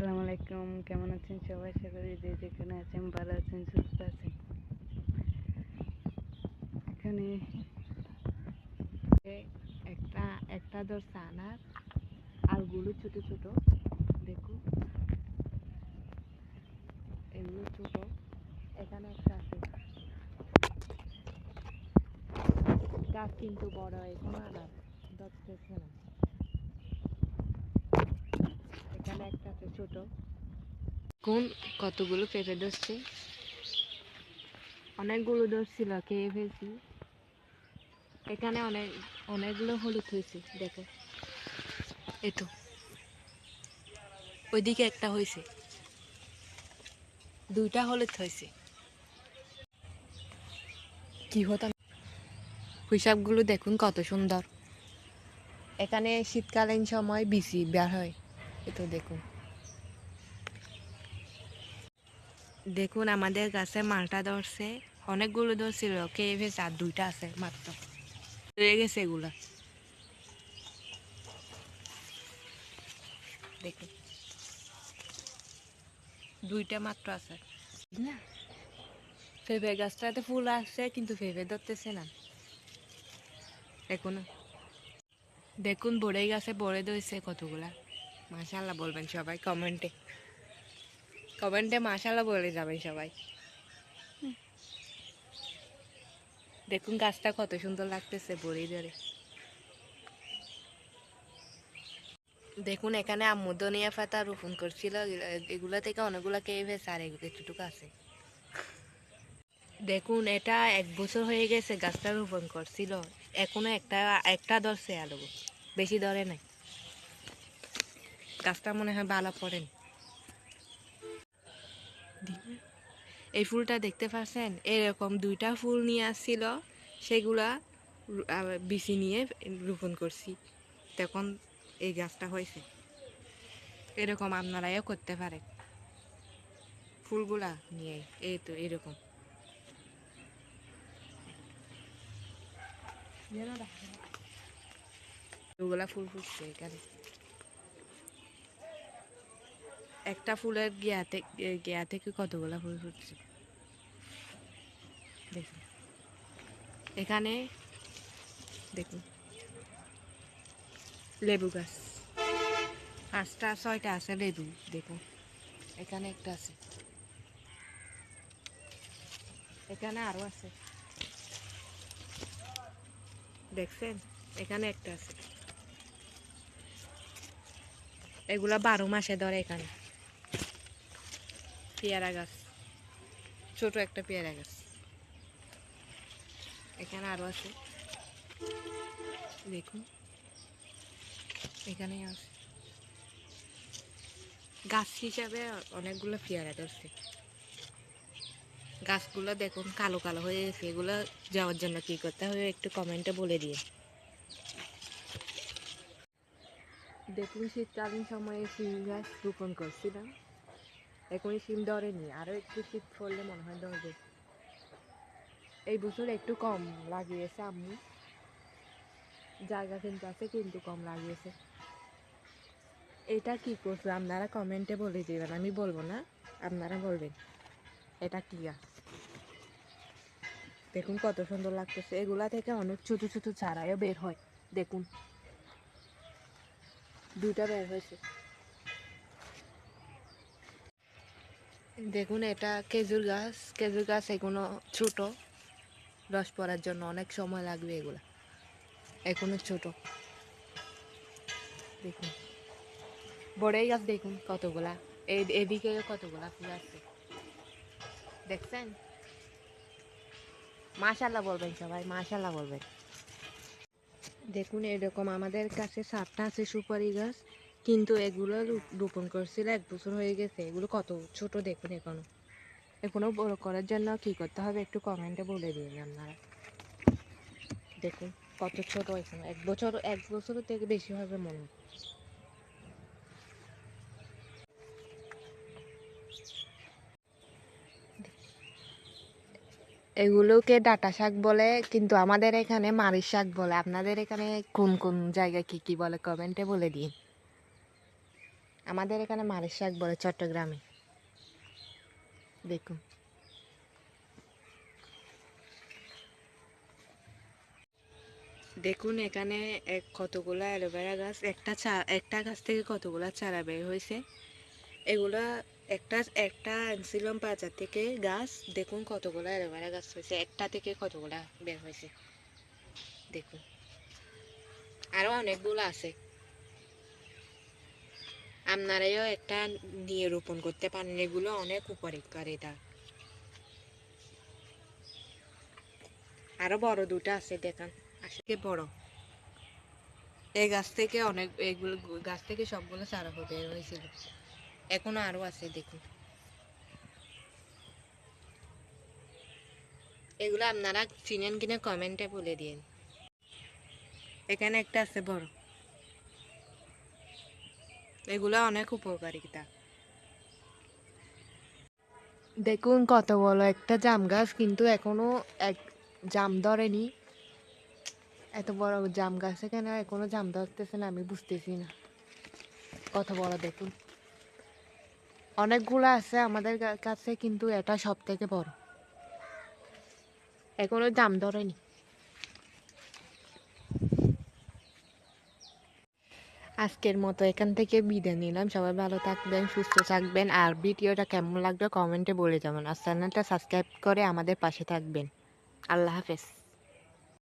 আসসালামু আলাইকুম। কেমন আছেন সবাই? আশা করি যে যেখানে আছেন ভালো আছেন, সুস্থ আছেন। এখানে একটা একটা ধরছে আনার আলগুলো ছোট ছোট। দেখুন। এগুলো ছোট। এখানে একটা আছে। গাছ কিন্তু বড়, এখনও আনার ধরতেছে না। এখানে একটা আছে ছোট। কোন কতগুলো পেঁপে ধরছে? অনেকগুলো ধরছিল খেয়ে ফেলছি। এখানে অনেক অনেকগুলো হলুদ হয়েছে দেখো। এই তো ওইদিকে একটা হয়েছে। দুইটা হলুদ হয়েছে। কি হতাম হিসাবগুলো দেখুন কত সুন্দর। এখানে শীতকালীন সময় বিসি বের হয়। তো দেখুন। দেখুন, আমাদের গাছে মালটা ধরছে। অনেকগুলো ধরছিল খেয়ে ফেছে আর দুইটা আছে মাত্র। রয়ে গেছে এগুলা। দেখুন। দুইটা মাত্র আছে। না। ফেবে গাছটাতে ফুল আসছে, কিন্তু ফেবে ধরতেছে না। দেখুন। দেখুন বড়ে গাছে বড়ে ধরেছে কতগুলা। মাশাল্লাহ বলবেন সবাই কমেন্টে। কমেন্টে মাশাল্লাহ বলে যাবেন সবাই। দেখুন গাছটা কত সুন্দর লাগতেছে বড়ি ধরে। দেখুন এখানে আম্মু ধনিয়া পাতা রোপণ করছিল। এগুলা থেকে অনেকগুলা খেয়ে ফেছে আর এগুলো আছে। দেখুন এটা এক বছর হয়ে গেছে গাছটা রোপণ করছিল। এখনও একটা একটা ধরছে আলু বেশি ধরে নাই। গাছটা মনে হয় ভালো পড়েন। এই ফুলটা দেখতে পাচ্ছেন? এরকম দুইটা ফুল নিয়ে আসছিল, সেগুলা বিচি নিয়ে রোপণ করছি। তখন এই গাছটা হয়েছে। এরকম আপনারাও করতে পারেন। ফুলগুলা নিয়ে, এই তো এরকম। ফুল ফুটছে এখানে। একটা ফুলের গিয়া থেকে গিয়া থেকে কতগুলা ফুল ফুটছে? দেখুন। এখানে, দেখুন। লেবু গাছ। পাঁচটা, ছয়টা আছে লেবু, দেখুন। এখানে একটা আছে। এখানে আরও আছে। দেখছেন? এখানে একটা আছে। এগুলা বারো মাসে ধরে এখানে। পেয়ারা গাছ। ছোট একটা পেয়ারা গাছ। এখানে আরও আছে। দেখুন। এখানে আছে। গাছ হিসাবে অনেকগুলো পেয়ারা ধরছে। গাছগুলো দেখুন কালো কালো হয়ে গেছে। এগুলো যাওয়ার জন্য কি করতে হবে একটু কমেন্টে বলে দিয়ে দেখুন শীতকালীন সময়ে শিম গাছ রোপণ করছিলাম। এখনই শিম ধরেনি। আরও একটু শীত পড়লে মনে হয় ধরবে। এই বছর একটু কম লাগিয়েছে আম্মু। জায়গা কিন্তু আছে, কিন্তু কম লাগিয়েছে। এটা কি করছে? আপনারা কমেন্টে বলে দেবেন। আমি বলব না, আপনারা বলবেন। এটা কি? গাছ দেখুন কত সুন্দর লাগতেছে। এগুলা থেকে অনেক ছোট ছোট চারাও বের হয়। দেখুন। দুইটা বের হয়েছে। দেখুন, এটা খেজুর গাছ। খেজুর গাছ এগুলো ছোট। রস পড়ার জন্য অনেক সময় লাগবে এগুলা। এখনও ছোট। দেখুন। বড়ই গাছ দেখুন কতগুলা। এদিকে কতগুলা ফুল আছে দেখছেন? মাশাল্লাহ বলবেন সবাই মাশাল্লাহ বলবেন। দেখুন, এরকম আমাদের কাছে সাতটা আছে সুপারি গাছ। কিন্তু এগুলো রোপণ করছিল এক বছর হয়ে গেছে। এগুলো কত ছোট দেখুন এখনও। এখনও বড় করার জন্য কি করতে হবে একটু কমেন্টে বলে দিন আপনারা। দেখুন কত ছোট এখনও। এক বছর এক বছর থেকে বেশি হবে মনে এগুলোকে ডাটা শাক বলে, কিন্তু আমাদের এখানে মারিচ শাক বলে। আপনাদের এখানে কোন কোন জায়গায় কি কি বলে কমেন্টে বলে দিন। আমাদের এখানে মালিশ শাক বলে চট্টগ্রামে। দেখুন। দেখুন এখানে এক কতগুলো অ্যালোভেরা গাছ, একটা চা, একটা গাছ থেকে কতগুলো চারা বের হয়েছে। এগুলা একটা একটা আনছিলাম বাজার থেকে গাছ, দেখুন কতগুলো অ্যালোভেরা গাছ হয়েছে, একটা থেকে কতগুলা বের হয়েছে। দেখুন। আরও অনেকগুলো আছে। আপনারাও একটা নিয়ে রোপণ করতে পারেন। এগুলো অনেক উপকার এটা আরও বড় দুটো আছে, দেখান। আসলে বড়। এই গাছ থেকে অনেক, এগুলো গাছ থেকে সবগুলো চারা হবে হয়েছিল। এখনও আরও আছে, দেখুন। এগুলো আপনারা চিনেন কিনা কমেন্টে বলে দিন এখানে একটা আছে বড়। এগুলো অনেক উপকারিতা। দেখুন, কত বড় একটা জাম গাছ, কিন্তু এখনও এক জাম ধরেনি। এত বড় জাম গাছ এখানে এখনও জাম ধরতেছে না, আমি বুঝতেছি না। কত বড় দেখুন। অনেকগুলো আছে আমাদের কাছে, কিন্তু এটা সব থেকে বড়। এখনও জাম ধরেনি। আজকের মতো এখান থেকে বিদায় নিলাম। সবাই ভালো থাকবেন, সুস্থ থাকবেন। আর ভিডিওটা কেমন লাগল কমেন্টে বলে যাবেন আর চ্যানেলটা সাবস্ক্রাইব করে আমাদের পাশে থাকবেন। আল্লাহ হাফেজ।